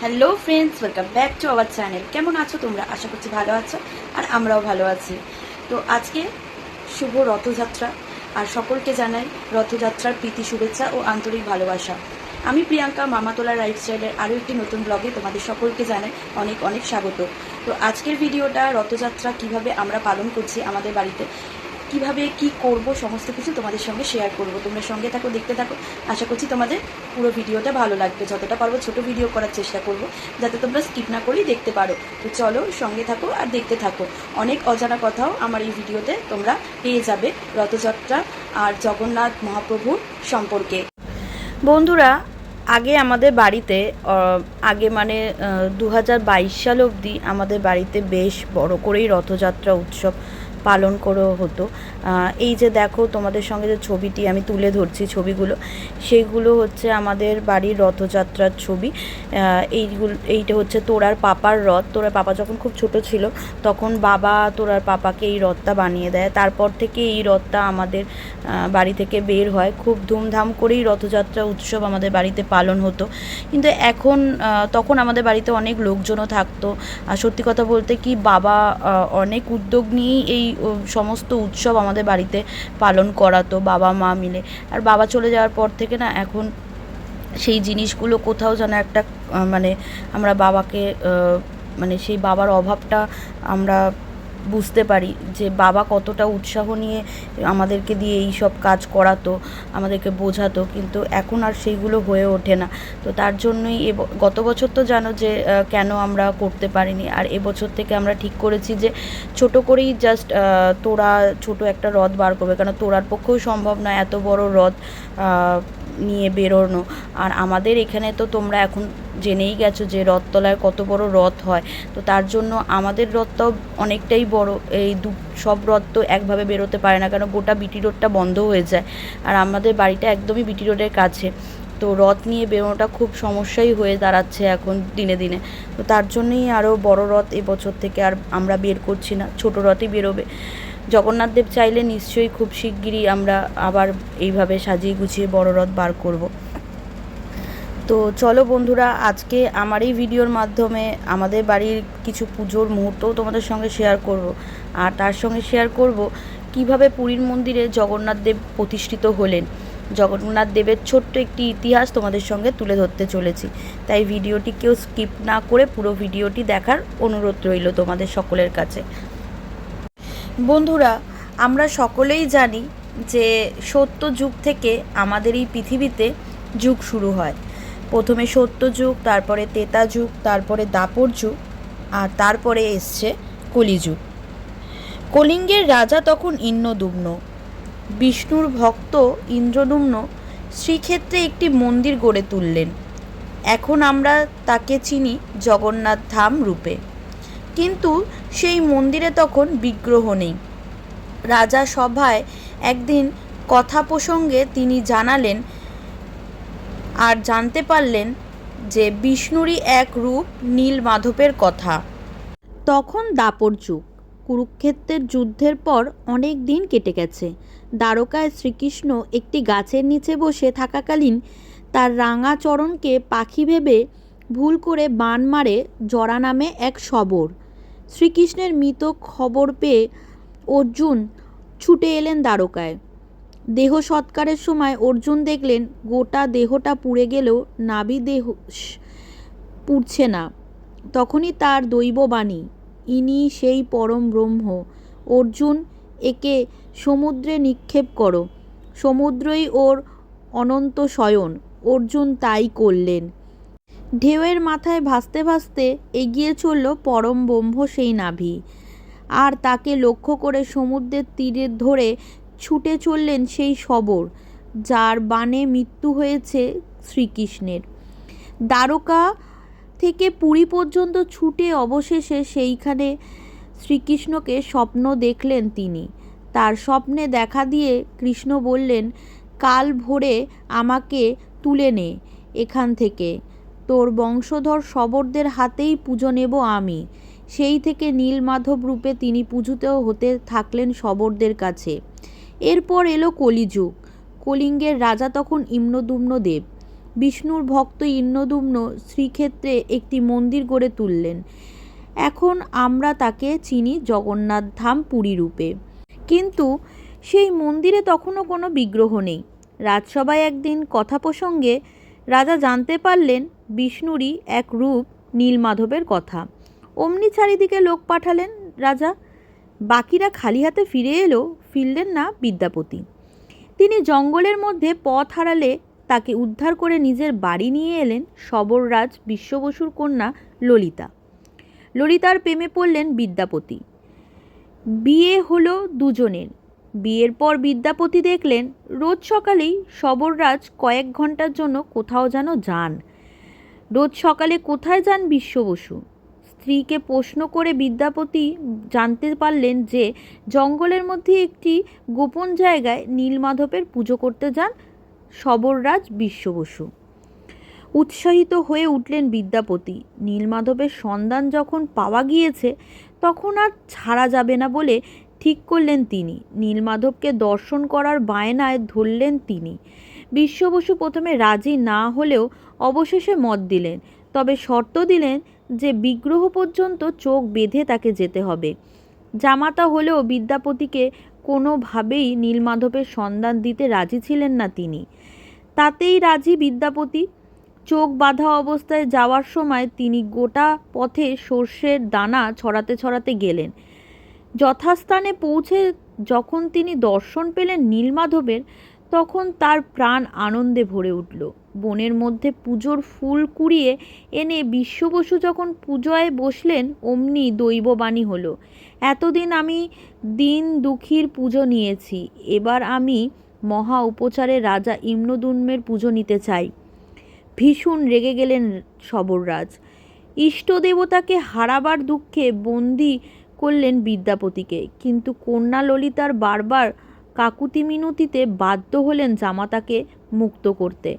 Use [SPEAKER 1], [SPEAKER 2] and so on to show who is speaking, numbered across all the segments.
[SPEAKER 1] Hello friends welcome back to our channel কেমন আছো তোমরা? আশা করছি ভালো আছো, আর আমরাও ভালো আছি। তো আজকে শুভ রথযাত্রা, আর সকলকে জানাই রথযাত্রার প্রীতি, শুভেচ্ছা ও আন্তরিক ভালোবাসা। আমি প্রিয়াঙ্কা, মামাতোলা লাইফস্টাইলের আরও একটি নতুন ব্লগে তোমাদের সকলকে জানাই অনেক অনেক স্বাগত। তো আজকের ভিডিওটা রথযাত্রা কীভাবে আমরা পালন করছি আমাদের বাড়িতে কীভাবে, কি করব, সমস্ত কিছু তোমাদের সঙ্গে শেয়ার করব। তোমরা সঙ্গে থাকো, দেখতে থাকো। আশা করছি তোমাদের পুরো ভিডিওটা ভালো লাগবে। যতটা পারব ছোট ভিডিও করার চেষ্টা করব, যাতে তোমরা স্কিপ না করেই দেখতে পারো। তো চলো সঙ্গে থাকো আর দেখতে থাকো। অনেক অজানা কথাও আমার এই ভিডিওতে তোমরা পেয়ে যাবে রথযাত্রা আর জগন্নাথ মহাপ্রভুর সম্পর্কে। বন্ধুরা, আগে আমাদের বাড়িতে আগে মানে দু হাজার বাইশ সাল অবধি আমাদের বাড়িতে বেশ বড় করেই রথযাত্রা উৎসব পালন করে হতো। এই যে দেখো তোমাদের সঙ্গে যে ছবিটি আমি তুলে ধরছি ছবিগুলো, সেইগুলো হচ্ছে আমাদের বাড়ির রথযাত্রার ছবি। এইগুলো, এইটা হচ্ছে তোরার পাপার রথ। তোরার পাপা যখন খুব ছোট ছিল, তখন বাবা তোরার পাপাকে এই রথটা বানিয়ে দেয়। তারপর থেকে এই রথটা আমাদের বাড়ি থেকে বের হয়। খুব ধুমধাম করেই রথযাত্রা উৎসব আমাদের বাড়িতে পালন হতো। কিন্তু এখন তখন আমাদের বাড়িতে অনেক লোকজনও থাকতো। আর সত্যি কথা বলতে কি, বাবা অনেক উদ্যোগ নিয়েই এই সমস্ত উৎসব আমাদের বাড়িতে পালন করাতো, বাবা, মা মিলে। আর বাবা চলে যাওয়ার পর থেকে না এখন সেই জিনিসগুলো কোথাও যেন একটা মানে আমরা বাবাকে মানে সেই বাবার অভাবটা আমরা বুঝতে পারি যে বাবা কতটা উৎসাহ নিয়ে আমাদেরকে দিয়ে এই সব কাজ করাতো, আমাদেরকে বোঝাতো, কিন্তু এখন আর সেইগুলো হয়ে ওঠে না। তো তার জন্যই এ গত বছর তো জানো যে কেন আমরা করতে পারিনি। আর এবছর থেকে আমরা ঠিক করেছি যে, ছোট করেই জাস্ট তোরা ছোট একটা রথ বার করবে। কারণ তোরার পক্ষেও সম্ভব নয় এত বড় রথ নিয়ে বেরোনো। আর আমাদের এখানে তো তোমরা এখন জেনেই গেছো যে রথতলায় কত বড় রথ হয়। তো তার জন্য আমাদের রথটাও অনেকটাই বড়। এই দু, সব রথ তো একভাবে বেরোতে পারে না, কারণ গোটা বিটি রোডটা বন্ধ হয়ে যায়। আর আমাদের বাড়িটা একদমই বিটি রোডের কাছে। তো রথ নিয়ে বেরোনোটা খুব সমস্যাই হয়ে দাঁড়াচ্ছে এখন দিনে দিনে। তো তার জন্যই আরও বড় রথ এবছর থেকে আর আমরা বের করছি না। ছোট রথই বেরোবে। জগন্নাথ দেব চাইলে নিশ্চয়ই খুব শিগগিরই আমরা আবার এইভাবে সাজিয়ে গুছিয়ে বড় রথ বার করব। তো চলো বন্ধুরা, আজকে আমার এই ভিডিওর মাধ্যমে আমাদের বাড়ির কিছু পুজোর মুহূর্তও তোমাদের সঙ্গে শেয়ার করব। আর তার সঙ্গে শেয়ার করব কীভাবে পুরীর মন্দিরে জগন্নাথ দেব প্রতিষ্ঠিত হলেন। জগন্নাথ দেবের ছোট্ট একটি ইতিহাস তোমাদের সঙ্গে তুলে ধরতে চলেছি। তাই ভিডিওটি কেউ স্কিপ না করে পুরো ভিডিওটি দেখার অনুরোধ রইল তোমাদের সকলের কাছে। বন্ধুরা, আমরা সকলেই জানি যে সত্য যুগ থেকে আমাদের এই পৃথিবীতে যুগ শুরু হয়। প্রথমে সত্য যুগ, তারপরে তেতা যুগ, তারপরে দাপর যুগ, আর তারপরে এসছে কলিযুগ। কলিঙ্গের রাজা তখন ইন্দ্রদুম্ন। বিষ্ণুর ভক্ত ইন্দ্রদুম্ন শ্রীক্ষেত্রে একটি মন্দির গড়ে তুললেন। এখন আমরা তাকে চিনি জগন্নাথ ধাম রূপে। কিন্তু সেই মন্দিরে তখন বিগ্রহ নেই। রাজা সভায় একদিন কথা প্রসঙ্গে তিনি জানালেন, আর জানতে পারলেন যে বিষ্ণুরই এক রূপ নীল মাধবের কথা। তখন দাপর যুগ। কুরুক্ষেত্রের যুদ্ধের পর অনেক দিন কেটে গেছে। দ্বারকায় শ্রীকৃষ্ণ একটি গাছের নিচে বসে থাকাকালীন তার রাঙা চরণকে পাখি ভেবে ভুল করে বান মারে জরা নামে এক শবর। শ্রীকৃষ্ণের মৃত খবর পেয়ে অর্জুন ছুটে এলেন দ্বারকায়। দেহ সৎকারের সময় অর্জুন দেখলেন, গোটা দেহটা পুড়ে গেলেও নাভি দেহ পুড়ছে না। তখনই তার দৈববাণী ইনি সেই পরম ব্রহ্ম, অর্জুন, একে সমুদ্রে নিক্ষেপ করো। সমুদ্রই ওর অনন্ত শয়ন, অর্জুন তাই করলেন। ঢেউয়ের মাথায় ভাসতে ভাসতে এগিয়ে চলল পরম ব্রহ্ম সেই নাভি। আর তাকে লক্ষ্য করে সমুদ্রের তীরে ধরে ছুটে চললেন সেই শবর যার বাণে মৃত্যু হয়েছে শ্রীকৃষ্ণের। দ্বারকা থেকে পুরী পর্যন্ত ছুটে অবশেষে সেইখানে শ্রীকৃষ্ণকে স্বপ্ন দেখলেন তিনি। তার স্বপ্নে দেখা দিয়ে কৃষ্ণ বললেন, কাল ভোরে আমাকে তুলে নে এখান থেকে। তোর বংশধর শবরদের হাতেই পুজো নেব আমি। সেই থেকে নীলমাধব রূপে তিনি পুজোতেও হতে থাকলেন শবরদের কাছে। এরপর এলো কলিযুগ। কলিঙ্গের রাজা তখন ইম্নদুম্ন দেব।
[SPEAKER 2] বিষ্ণুর ভক্ত ইন্দ্রদুম্ন শ্রীক্ষেত্রে একটি মন্দির গড়ে তুললেন। এখন আমরা তাকে চিনি জগন্নাথ ধাম পুরী রূপে। কিন্তু সেই মন্দিরে তখনও কোনো বিগ্রহ নেই। রাজসভায় একদিন কথা প্রসঙ্গে রাজা জানতে পারলেন বিষ্ণুরই এক রূপ নীলমাধবের কথা। অমনি চারিদিকে লোক পাঠালেন রাজা। বাকিরা খালি হাতে ফিরে এলো, ফিরলেন না বিদ্যাপতি। তিনি জঙ্গলের মধ্যে পথ হারালে তাকে উদ্ধার করে নিজের বাড়ি নিয়ে এলেন সবররাজ বিশ্ববসুর কন্যা ললিতা। ললিতার প্রেমে পড়লেন বিদ্যাপতি। বিয়ে হলো দুজনের। বিয়ের পর বিদ্যাপতি দেখলেন, রোজ সকালেই সবররাজ কয়েক ঘণ্টার জন্য কোথাও যেন যান। রোজ সকালে কোথায় যান বিশ্ববসু স্ত্রীকে প্রশ্ন করে বিদ্যাপতি জানতে পারলেন যে, জঙ্গলের মধ্যে একটি গোপন জায়গায় নীলমাধবের পুজো করতে যান সবররাজ বিশ্ববসু উৎসাহিত হয়ে উঠলেন বিদ্যাপতি। নীলমাধবের সন্ধান যখন পাওয়া গিয়েছে, তখন আর ছাড়া যাবে না বলে ঠিক করলেন তিনি। নীলমাধবকে দর্শন করার বায়নায় ধরলেন তিনি। বিশ্ববসু প্রথমে রাজি না হলেও অবশেষে মত দিলেন। তবে শর্ত দিলেন যে বিগ্রহ পর্যন্ত চোখ বেঁধে তাকে যেতে হবে। জামাতা হলেও বিদ্যাপতিকে কোনোভাবেই নীলমাধবের সন্ধান দিতে রাজি ছিলেন না তিনি। তাতেই রাজি বিদ্যাপতি। চোখ বাঁধা অবস্থায় যাওয়ার সময় তিনি গোটা পথে সর্ষের দানা ছড়াতে ছড়াতে গেলেন। যথাস্থানে পৌঁছে যখন তিনি দর্শন পেলেন নীলমাধবের তখন তার প্রাণ আনন্দে ভরে উঠল। বনের মধ্যে পুজোর ফুল কুড়িয়ে এনে বিশ্ববসু যখন পুজোয় বসলেন, অমনি দৈববাণী হলো, এতদিন আমি দিন দুঃখীর পুজো নিয়েছি, এবার আমি মহা উপচারে রাজা ইম্নদুন্মের পুজো নিতে চাই। ভীষণ রেগে গেলেন সবররাজ। ইষ্ট দেবতাকে হারাবার দুঃখে বন্দি করলেন বিদ্যাপতিকে, কিন্তু কন্যা ললিতার বারবার কাকুতি মিনতিতে বাধ্য হলেন জামাতাকে মুক্ত করতে।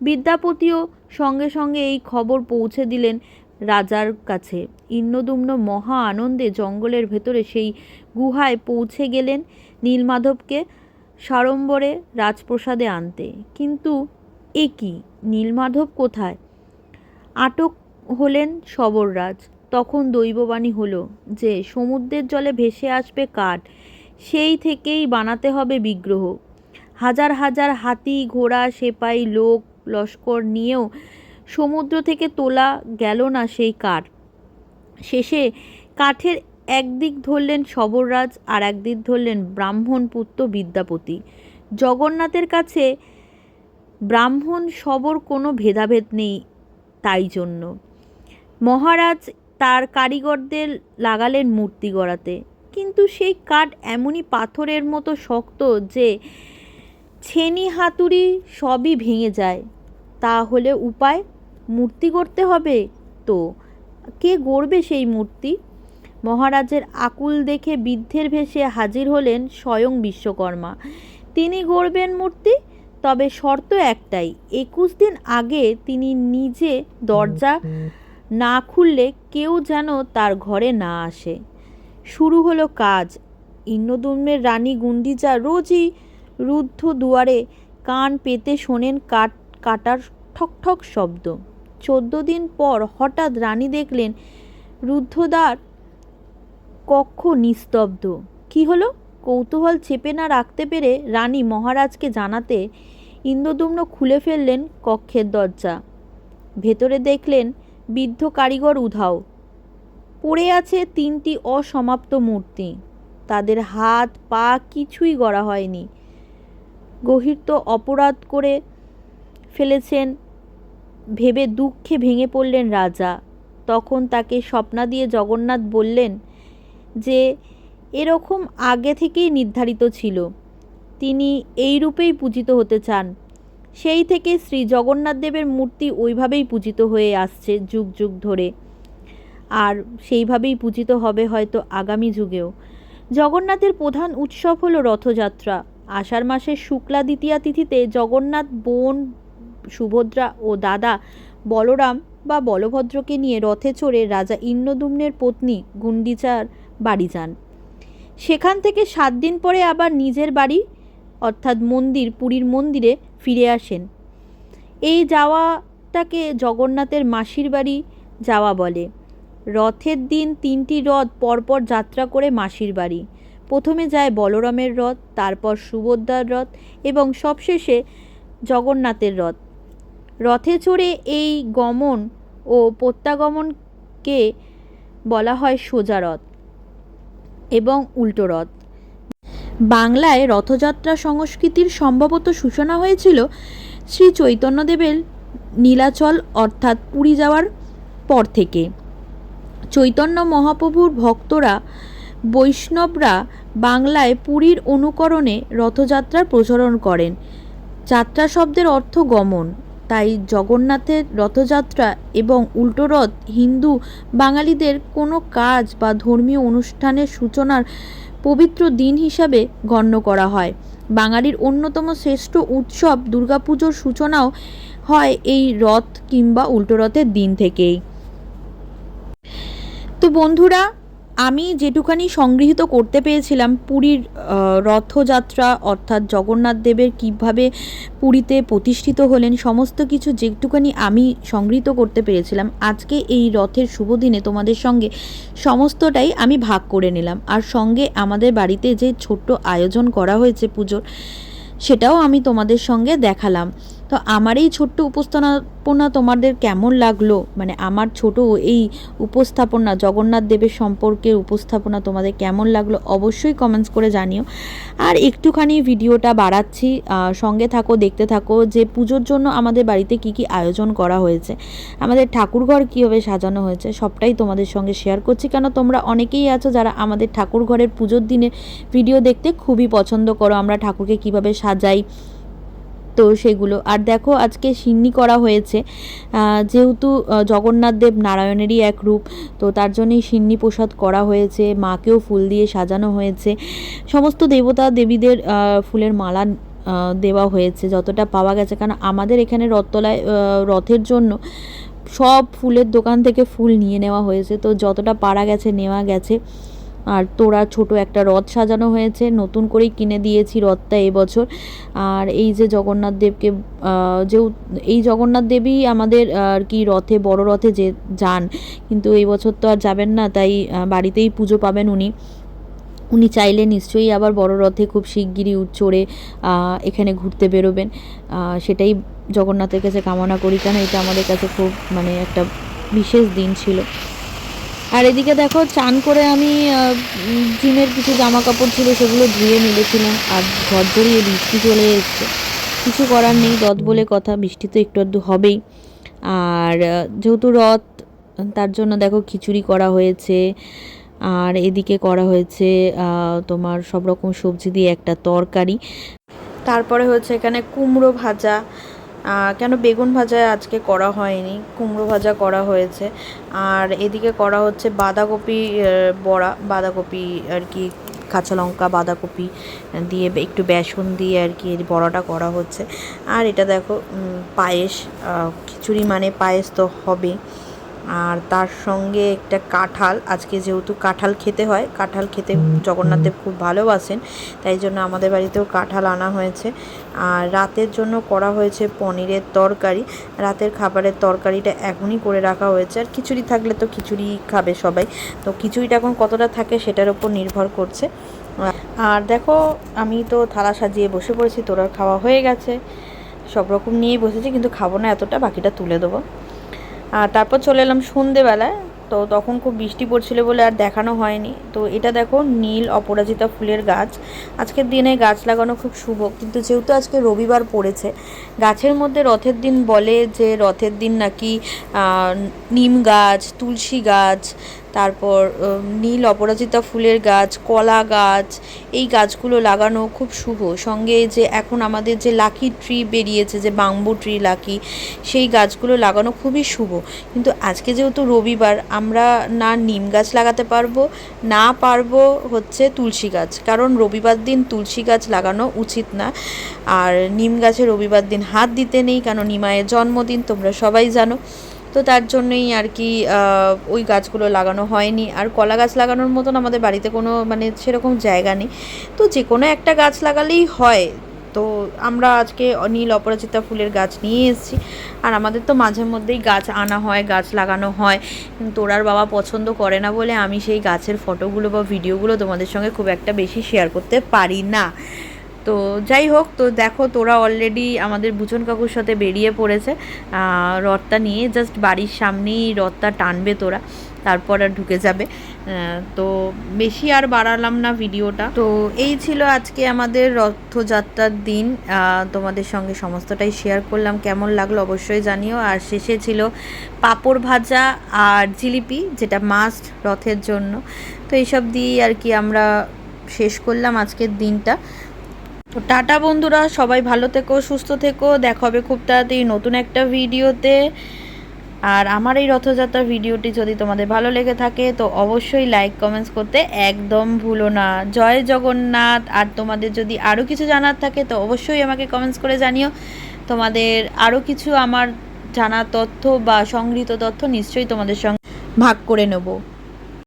[SPEAKER 2] বিদ্যাপতিও সঙ্গে সঙ্গে এই খবর পৌঁছে দিলেন রাজার কাছে। ইন্দ্রদুম্ন মহা আনন্দে জঙ্গলের ভেতরে সেই গুহায় পৌঁছে গেলেন নীলমাধবকে সাড়ম্বরে রাজপ্রসাদে আনতে। কিন্তু এ কি? নীলমাধব কোথায়? আটক হলেন সবররাজ। তখন দৈববাণী হলো যে, সমুদ্রের জলে ভেসে আসবে কাঠ। সেই থেকেই বানাতে হবে বিগ্রহ। হাজার হাজার হাতি, ঘোড়া সেপাই লোক, লস্কর নিয়েও সমুদ্র থেকে তোলা গেল না সেই কাঠ। শেষে কাঠের একদিক ধরলেন সবররাজ আর একদিক ধরলেন ব্রাহ্মণ পুত্র বিদ্যাপতি। জগন্নাথের কাছে ব্রাহ্মণ সবর কোনো ভেদাভেদ নেই তাই জন্য। মহারাজ তার কারিগরদের লাগালেন মূর্তি গড়াতে। কিন্তু সেই কাঠ এমনই পাথরের মতো শক্ত যে ছেনি হাতুড়ি সবই ভেঙে যায়। তাহলে উপায়? মূর্তি করতে হবে তো। কে গড়বে সেই মূর্তি? মহারাজের আকুল দেখে বৃদ্ধের ভেসে হাজির হলেন স্বয়ং বিশ্বকর্মা। তিনি গড়বেন মূর্তি, তবে শর্ত একটাই, একুশ দিন আগে তিনি নিজে দরজা না খুললে কেউ যেন তার ঘরে না আসে। শুরু হলো কাজ। ইন্দ্রদুম্নের রানী গুন্ডিজা রোজই রুদ্ধ দুয়ারে কান পেতে শোনেন কাট, কাটার ঠক ঠক শব্দ। চোদ্দ দিন পর হঠাৎ রানী দেখলেন রুদ্ধদ্বার কক্ষ নিস্তব্ধ। কি হলো? কৌতূহল চেপে না রাখতে পেরে রানী মহারাজকে জানাতে ইন্দ্রদুম্ন খুলে ফেললেন কক্ষের দরজা। ভেতরে দেখলেন বৃদ্ধ কারিগর উধাও। পড়ে আছে তিনটি অসমাপ্ত মূর্তি। তাদের হাত, পা কিছুই গড়া হয়নি। গহিত অপরাধ করে ফেলেছেন, ভেবে দুঃখে ভেঙে পড়লেন রাজা। তখন তাকে স্বপ্না দিয়ে জগন্নাথ বললেন যে, এরকম আগে থেকেই নির্ধারিত ছিল। তিনি এই রূপেই পূজিত হতে চান। সেই থেকে শ্রী জগন্নাথ দেবের মূর্তি ওইভাবেই পূজিত হয়ে আসছে যুগ যুগ ধরে। আর সেইভাবেই পূজিত হবে হয়তো আগামী যুগেও। জগন্নাথের প্রধান উৎসব হলো রথযাত্রা। আষাঢ় মাসের শুক্লা দ্বিতীয়া তিথিতে জগন্নাথ বোন সুভদ্রা ও দাদা বলরাম বা বলভদ্রকে নিয়ে রথে চড়ে রাজা ইন্দ্রদুম্নের পত্নী গুন্ডিচার বাড়ি যান। সেখান থেকে সাত দিন পরে আবার নিজের বাড়ি, অর্থাৎ মন্দির, পুরীর মন্দিরে ফিরে আসেন। এই যাওয়াটাকে জগন্নাথের মাসির বাড়ি যাওয়া বলে। রথের দিন তিনটি রথ পরপর যাত্রা করে মাসির বাড়ি। প্রথমে যায় বলরামের রথ, তারপর সুভদ্রার রথ এবং সবশেষে জগন্নাথের রথ। রথে চড়ে এই গমন ও প্রত্যাগমনকে বলা হয় সোজা রথ এবং উল্টো রথ। বাংলায় রথযাত্রা সংস্কৃতির সম্ভবত সূচনা হয়েছিল শ্রী চৈতন্যদেবের নীলাচল অর্থাৎ পুরী যাওয়ার পর থেকে। চৈতন্য মহাপ্রভুর ভক্তরা, বৈষ্ণবরা বাংলায় পুরীর অনুকরণে রথযাত্রার প্রচলন করেন। যাত্রা শব্দের অর্থ গমন। তাই জগন্নাথের রথযাত্রা এবং উল্টো রথ হিন্দু বাঙালিদের কোনো কাজ বা ধর্মীয় অনুষ্ঠানের সূচনার পবিত্র দিন হিসাবে গণ্য করা হয়। বাঙালির অন্যতম শ্রেষ্ঠ উৎসব দুর্গাপুজোর সূচনাও হয় এই রথ কিংবা উল্টো রথের দিন থেকেই। তো বন্ধুরা, আমি যেটুখানি সংগৃহীত করতে পেরেছিলাম পুরীর রথযাত্রা অর্থাৎ জগন্নাথ দেবের কীভাবে পুরীতে প্রতিষ্ঠিত হলেন, সমস্ত কিছু যেটুখানি আমি সংগৃহীত করতে পেরেছিলাম, আজকে এই রথের শুভ দিনে তোমাদের সঙ্গে সমস্তটাই আমি ভাগ করে নিলাম। আর সঙ্গে আমাদের বাড়িতে যে ছোট্ট আয়োজন করা হয়েছে পুজোর, সেটাও আমি তোমাদের সঙ্গে দেখালাম। তো আমার এই ছোট্ট উপস্থাপনা তোমাদের কেমন লাগল? মানে আমার ছোট এই উপস্থাপনা, জগন্নাথ দেবের সম্পর্কে উপস্থাপনা তোমাদের কেমন লাগল অবশ্যই কমেন্টস করে জানিও। আর একটুখানি ভিডিওটা বাড়াচ্ছি সঙ্গে থাকো, দেখতে থাকো যে পুজোর জন্য আমাদের বাড়িতে কি কি আয়োজন করা হয়েছে, আমাদের ঠাকুরঘর কীভাবে সাজানো হয়েছে, সবটাই তোমাদের সঙ্গে শেয়ার করছি। কেন তোমরা অনেকেই আছো যারা আমাদের ঠাকুরঘরের পুজোর দিনে ভিডিও দেখতে খুবই পছন্দ করো, আমরা ঠাকুরকে কীভাবে সাজাই তো সেগুলো। আর দেখো, আজকে সিন্নি করা হয়েছে। যেহেতু জগন্নাথ দেব নারায়ণেরই এক রূপ, তো তার জন্যই সিন্নি প্রসাদ করা হয়েছে। মাকেও ফুল দিয়ে সাজানো হয়েছে। সমস্ত দেবতা দেবীদের ফুলের মালা দেওয়া হয়েছে, যতটা পাওয়া গেছে। কারণ আমাদের এখানে রথতলায় রথের জন্য সব ফুলের দোকান থেকে ফুল নিয়ে নেওয়া হয়েছে। তো যতটা পারা গেছে, নেওয়া গেছে। আর তোরা ছোট একটা রথ সাজানো হয়েছে, নতুন করেই কিনে দিয়েছি রথটা এবছর। আর এই যে জগন্নাথ দেবকে যেও এই জগন্নাথ দেবী আমাদের, আর কি, রথে, বড় রথে যে যান। কিন্তু এই বছর তো আর যাবেন না, তাই বাড়িতেই পুজো পাবেন উনি। উনি চাইলে নিশ্চয়ই আবার বড় রথে খুব শিগগিরই উঠ চড়ে এখানে ঘুরতে বেরোবেন। সেটাই জগন্নাথের কাছে কামনা করি, কেন এটা আমাদের কাছে খুব মানে একটা বিশেষ দিন ছিল। আর এদিকে দেখো, চান করে আমি জিমের কিছু জামা কাপড় ছিল, সেগুলো ধুয়ে মিলেছিলাম আর ঝরঝরিয়ে বৃষ্টি চলে এসছে। কিছু করার নেই রথ বলে কথা, বৃষ্টি তো একটু আধটু হবেই। আর যেহেতু রথ, তার জন্য দেখো খিচুড়ি করা হয়েছে। আর এদিকে করা হয়েছে তোমার সব রকম সবজি দিয়ে একটা তরকারি। তারপরে হচ্ছে এখানে কুমড়ো ভাজা কেন বেগুন ভাজা আজকে করা হয়নি? কুমড়ো ভাজা করা হয়েছে। আর এদিকে করা হচ্ছে বাঁধাকপি বড়া, বাঁধাকপি আর কি, কাঁচা লঙ্কা, বাঁধাকপি দিয়ে একটু বেসন দিয়ে আর কি বড়াটা করা হচ্ছে। আর এটা দেখো পায়েস খিচুড়ি মানে পায়েস তো হবে আর তার সঙ্গে একটা কাঁঠাল, আজকে যেহেতু কাঁঠাল খেতে হয়, কাঁঠাল খেতে জগন্নাথ দেব খুব ভালোবাসেন, তাই জন্য আমাদের বাড়িতেও কাঁঠাল আনা হয়েছে। আর রাতের জন্য করা হয়েছে পনিরের তরকারি, রাতের খাবারের তরকারিটা এখনই করে রাখা হয়েছে। আর খিচুড়ি থাকলে তো খিচুড়ি খাবে সবাই, তো খিচুড়িটা এখন কতটা থাকে সেটার উপর নির্ভর করছে। আর দেখো, আমি তো থালা সাজিয়ে বসে পড়েছি তোরার খাওয়া হয়ে গেছে। সব রকম নিয়েই বসেছি, কিন্তু খাব না এতটা, বাকিটা তুলে দেবো। আর তারপর চলে এলাম সন্ধেবেলায়। তো তখন খুব বৃষ্টি পড়ছিল বলে আর দেখানো হয়নি। তো এটা দেখো, নীল অপরাজিতা ফুলের গাছ। আজকের দিনে গাছ লাগানো খুব শুভ। কিন্তু যেহেতু আজকে রবিবার পড়েছে, গাছের মধ্যে রথের দিন বলে যে রথের দিন নাকি নিম গাছ, তুলসী গাছ তারপর নীল অপরাজিতা ফুলের গাছ, কলা গাছ, এই গাছগুলো লাগানো খুব শুভ। সঙ্গে যে এখন আমাদের যে লাকি ট্রি বেরিয়েছে, যে বাম্বু ট্রি লাকি, সেই গাছগুলো লাগানো খুবই শুভ। কিন্তু আজকে যেহেতু রবিবার, আমরা না নিম গাছ লাগাতে পারব, না পারব হচ্ছে তুলসী গাছ। কারণ রবিবার দিন তুলসী গাছ লাগানো উচিত না। আর নিম গাছে রবিবার দিন হাত দিতে নেই কারণ নিমায়ের জন্মদিন, তোমরা সবাই জানো। তো তার জন্যই আর কি ওই গাছগুলো লাগানো হয়নি। আর কলা গাছ লাগানোর মতন আমাদের বাড়িতে কোনো মানে সেরকম জায়গা নেই। তো যে কোনো একটা গাছ লাগালেই হয়। তো আমরা আজকে নীল অপরাজিতা ফুলের গাছ নিয়ে এসেছি। আর আমাদের তো মাঝে মধ্যেই গাছ আনা হয়, গাছ লাগানো হয়। তোরার বাবা পছন্দ করে না বলে আমি সেই গাছের ফটোগুলো বা ভিডিওগুলো তোমাদের সঙ্গে খুব একটা বেশি শেয়ার করতে পারি না। তো যাই হোক, তো দেখো তোরা অলরেডি আমাদের বুচন কাকুর সাথে বেরিয়ে পড়েছে। রথটা নিয়ে জাস্ট বাড়ির সামনেই রথটা টানবে তোরা, তারপর আর ঢুকে যাবে। তো বেশি আর বাড়ালাম না ভিডিওটা। তো এই ছিল আজকে আমাদের রথযাত্রার দিন। তোমাদের সঙ্গে সমস্তটাই শেয়ার করলাম। কেমন লাগল অবশ্যই জানিও। আর শেষে ছিল পাঁপড় ভাজা আর জিলিপি, যেটা মাস্ট রথের জন্য। তো এইসব দিয়েই আর কি আমরা শেষ করলাম আজকের দিনটা। তো টাটা বন্ধুরা, সবাই ভালো থেকো, সুস্থ থেকো, দেখা হবে খুব তাড়াতাড়ি নতুন একটা ভিডিওতে। আর আমার এই রথযাত্রা ভিডিওটি যদি তোমাদের ভালো লেগে থাকে, তো অবশ্যই লাইক কমেন্টস করতে একদম ভুলো না। জয় জগন্নাথ। আর তোমাদের যদি আরও কিছু জানার থাকে, তো অবশ্যই আমাকে কমেন্টস করে জানিও। তোমাদের আরও কিছু আমার জানা তথ্য বা সংগৃহীত তথ্য নিশ্চয়ই তোমাদের সঙ্গে ভাগ করে নেব।